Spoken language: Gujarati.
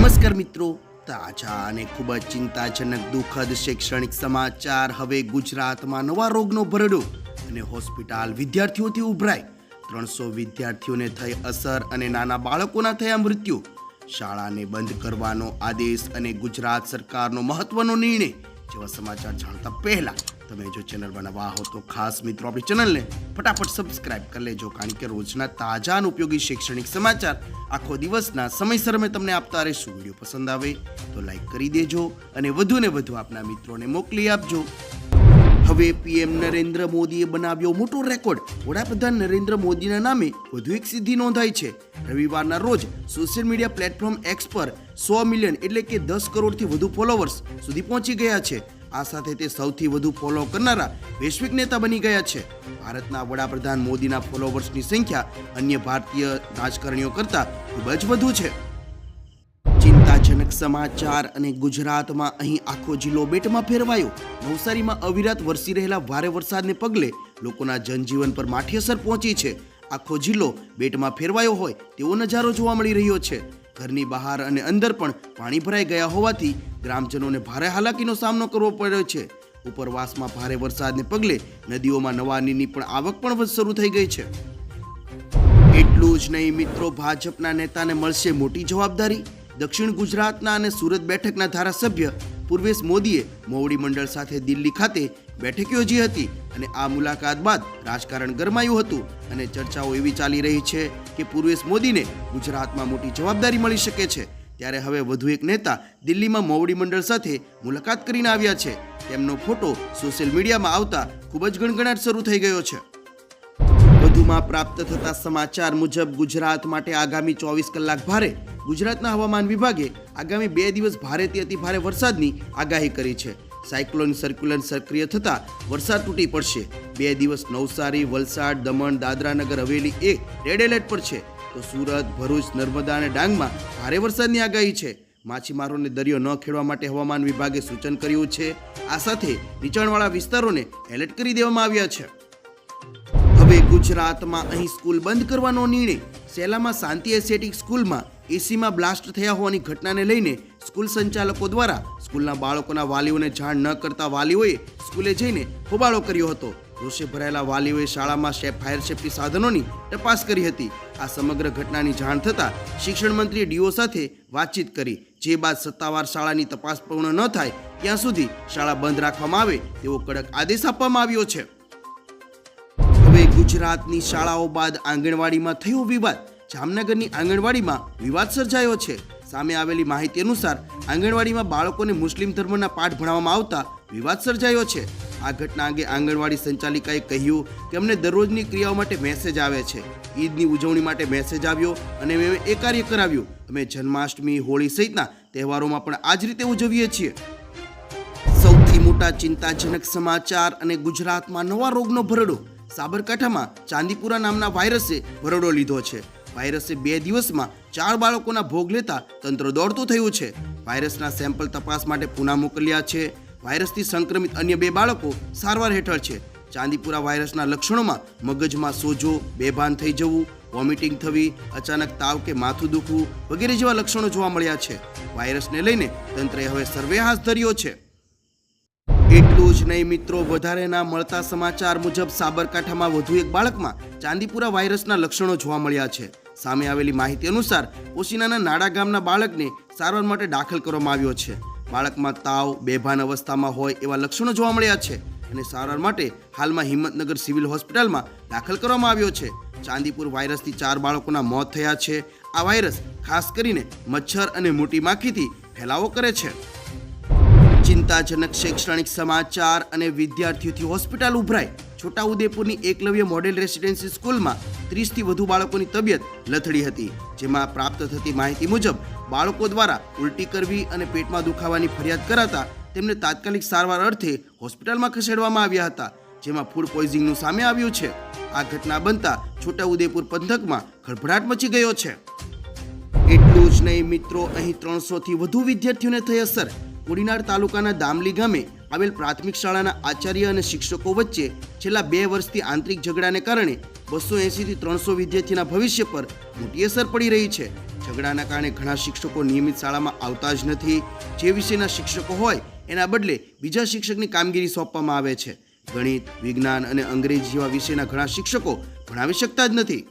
નમસ્કાર મિત્રો. તાજા અને ખૂબ જ ચિંતાજનક, દુઃખદ શૈક્ષણિક સમાચાર. હવે ગુજરાતમાં નવા રોગનો ભરડો અને હોસ્પિટલ વિદ્યાર્થીઓથી ઉભરાય. ત્રણસો વિદ્યાર્થીઓને થઈ અસર અને નાના બાળકોના થયા મૃત્યુ. શાળાને બંધ કરવાનો આદેશ અને ગુજરાત સરકારનો મહત્વનો નિર્ણય જેવા સમાચાર જાણતા પહેલા તમે જો ચેનલ બનાવવા હો તો ખાસ મિત્રો આપણી ચેનલને ફટાફટ સબસ્ક્રાઇબ કરી લેજો, કારણ કે રોજના તાજા અને ઉપયોગી શૈક્ષણિક સમાચાર આખો દિવસના સમયસર અમે તમને આપતા રહીશું. વીડિયો પસંદ આવે તો લાઈક કરી દેજો અને વધુ ને વધુ આપના મિત્રોને મોકલી આપજો. હવે પીએમ નરેન્દ્ર મોદીએ બનાવ્યો મોટો રેકોર્ડ. વડાપ્રધાન નરેન્દ્ર મોદીના નામે વધુ એક સિદ્ધિ નોંધાઈ છે. રવિવારના રોજ સોશિયલ મીડિયા પ્લેટફોર્મ એક્સ પર સો મિલિયન એટલે કે દસ કરોડથી વધુ ફોલોવર્સ સુધી પહોંચી ગયા છે. આ સાથે તે સૌથી વધુ ફોલો કરનારા વૈશ્વિક નેતા બની ગયા છે. ભારતના વડાપ્રધાન મોદીના ફોલોવર્સની સંખ્યા અન્ય ભારતીય રાજકારણીઓ કરતાં ખૂબ જ વધુ છે. ચિંતાજનક સમાચાર અને ગુજરાતમાં અહીં આખો જિલ્લો બેટમાં ફેરવાયો. નવસારીમાં અવિરત વરસી રહેલા ભારે વરસાદને પગલે લોકોના જનજીવન પર માઠી અસર પહોંચી છે. આખો જિલ્લો બેટમાં ફેરવાયો હોય તેવો નજારો જોવા મળી રહ્યો છે. ઘરની બહાર અને અંદર પણ પાણી ભરાઈ ગયા હોવાથી ગ્રામજનોને ભારે હાલાકીનો સામનો કરવો પડ્યો છે. ઉપરવાસમાં ભારે વરસાદને પગલે નદીઓમાં નવા નીરની પણ આવક પણ શરૂ થઈ ગઈ છે. એટલું જ નહીં મિત્રો, ભાજપના નેતાને મળશે મોટી જવાબદારી. દક્ષિણ ગુજરાતના અને સુરત બેઠકના ધારાસભ્ય પૂર્વેશ મોદીએ મોવડી મંડળ સાથે દિલ્હી ખાતે બેઠક યોજી હતી અને આ મુલાકાત બાદ રાજકારણ ગરમાયું હતું અને ચર્ચાઓ એવી ચાલી રહી છે કે પૂર્વેશ મોદીને ગુજરાતમાં મોટી જવાબદારી મળી શકે છે. ત્યારે હવે વધુ એક નેતા દિલ્હીમાં મોવડી મંડળ સાથે મુલાકાત કરીને આવ્યા છે. તેમનો ફોટો સોશિયલ મીડિયામાં આવતા ખૂબ જ ગણગણાટ શરૂ થઈ ગયો છે. વધુમાં પ્રાપ્ત થતા સમાચાર મુજબ ગુજરાત માટે આગામી ચોવીસ કલાક ભારે ગુજરાતના હવામાન વિભાગે આગામી બે દિવસ ભારેથી અતિ ભારે વરસાદની આગાહી કરી છે. સાયક્લોન સર્ક્યુલર સક્રિય થતાં વરસાદ તૂટી પડશે. બે દિવસ નવસારી, વલસાડ, દમણ, દાદરાનગર હવેલી એ રેડ એલર્ટ પર છે. તો સુરત, ભરૂચ, નર્મદા અને ડાંગમાં ભારે વરસાદની આગાહી છે. માછીમારોને દરિયો ન ખેડવા માટે હવામાન વિભાગે સૂચન કર્યું છે. આ સાથે નીચાણવાળા વિસ્તારોને એલર્ટ કરી દેવામાં આવ્યા છે. હવે ગુજરાતમાં અહીં સ્કૂલ બંધ કરવાનો નિર્ણય. સેલામાં શાંતિ એસેટિક સ્કૂલમાં એસીમાં બ્લાસ્ટ થયા હોવાની ઘટનાને લઈને સ્કૂલ સંચાલકો દ્વારા સ્કૂલના બાળકોના વાલીઓને જાણ ન કરતા વાલીઓએ સ્કૂલે જઈને હોબાળો કર્યો હતો. રોષે ભરાયેલા વાલીઓએ શાળામાં શેફ ફાયર સેફટી સાધનોની તપાસ કરી હતી. આ સમગ્ર ઘટનાની જાણ થતાં શિક્ષણ મંત્રીએ ડીઓ સાથે વાતચીત કરી. જે બાદ સત્તાવાર શાળાની તપાસ પૂર્ણ ન થાય, ત્યાં સુધી શાળા બંધ રાખવામાં આવે તેવો કડક આદેશ આપવામાં આવ્યો છે. હવે ગુજરાતની શાળાઓ બાદ આંગણવાડીમાં થયો વિવાદ. જામનગરની આંગણવાડીમાં વિવાદ સર્જાયો છે. સામે આવેલી માહિતી અનુસાર, આંગણવાડીમાં બાળકોને મુસ્લિમ ધર્મના પાઠ ભણાવવામાં આવતા વિવાદ સર્જાયો છે. આ ઘટના અંગે આંગણવાડી સંચાલિકાએ કહ્યું કે અમને દરરોજની ક્રિયાઓ માટે મેસેજ આવે છે. ઈદની ઉજવણી માટે મેસેજ આવ્યો અને મેં એ કાર્ય કરાવ્યું. અમે જન્માષ્ટમી, હોળી સહિતના તહેવારોમાં પણ આ જ રીતે ઉજવીએ છીએ. સૌથી મોટા ચિંતાજનક સમાચાર અને ગુજરાતમાં નવા રોગનો ભરડો. સાબરકાંઠામાં ચાંદીપુરા નામના વાયરસે ભરડો લીધો છે. વાયરસે બે દિવસમાં ચાર બાળકોના ભોગ લેતા તંત્ર દોડતું થયું છે. વાયરસના સેમ્પલ તપાસ માટે પુના મોકલ્યા છે. વાયરસથી સંક્રમિત અન્ય બે બાળકો સારવાર હેઠળ છે. ચાંદીપુરા વાયરસના લક્ષણોમાં મગજમાં સોજો, બેભાન થઈ જવું, વોમિટિંગ થવી, અચાનક તાવ કે માથું દુખવું વગેરે જેવા લક્ષણો જોવા મળ્યા છે. વાયરસને લઈને તંત્રએ હવે સર્વે હાથ ધર્યો છે. એટલું જ નહીં મિત્રો વધારેના મળતા સમાચાર મુજબ સાબરકાંઠામાં વધુ એક બાળકમાં ચાંદીપુરા વાયરસના લક્ષણો જોવા મળ્યા છે. સામે આવેલી માહિતી અનુસાર ઓશિનાના નાડા ગામના બાળકને સારવાર માટે દાખલ કરવામાં આવ્યો છે. બાળકમાં તાવ, બેભાન અવસ્થામાં હોય એવા લક્ષણો જોવા મળ્યા છે. અને સારવાર માટે હાલમાં હિંમતનગર સિવિલ હોસ્પિટલમાં દાખલ કરવામાં આવ્યો છે. ચાંદીપુર વાયરસથી ચાર બાળકોના મોત થયા છે. આ વાયરસ ખાસ કરીને મચ્છર અને મોટી માખીથી ફેલાવો કરે છે. ચિંતાજનક શૈક્ષણિક સમાચાર અને વિદ્યાર્થીઓથી હોસ્પિટલ ઉભરાય. છોટાઉદેપુરની એકલવ્ય મોડેલ રેસિડેન્સી સ્કૂલમાં ત્રીસથી વધુ બાળકોની તબિયત લથડી હતી, જેમાં પ્રાપ્ત થતી માહિતી મુજબ બાળકો દ્વારા ઉલટી કરવી અને પેટમાં દુખાવાની ફરિયાદ કરાતા તેમને તાત્કાલિક સારવાર અર્થે હોસ્પિટલમાં ખસેડવામાં આવ્યા હતા, જેમાં ફૂડ પોઈઝિંગનું સામે આવ્યું છે. આ ઘટના બનતા છોટાઉદેપુર પંથકમાં ખળભળાટ મચી ગયો છે. એટલું જ નહીં મિત્રો, અહીં ત્રણસોથી વધુ વિદ્યાર્થીઓને થઈ અસર. કોડીનાર તાલુકાના દામલી ગામે આવેલ પ્રાથમિક શાળાના આચાર્ય અને શિક્ષકો વચ્ચે છેલ્લા બે વર્ષથી આંતરિક ઝઘડાને કારણે બસો એંસીથી ત્રણસો વિદ્યાર્થીના ભવિષ્ય પર મોટી અસર પડી રહી છે. ઝઘડાના કારણે ઘણા શિક્ષકો નિયમિત શાળામાં આવતા જ નથી. જે વિષયના શિક્ષકો હોય, એના બદલે બીજા શિક્ષકની કામગીરી સોંપવામાં આવે છે. ગણિત, વિજ્ઞાન અને અંગ્રેજી જેવા વિષયના ઘણા શિક્ષકો ભણાવી શકતા જ નથી.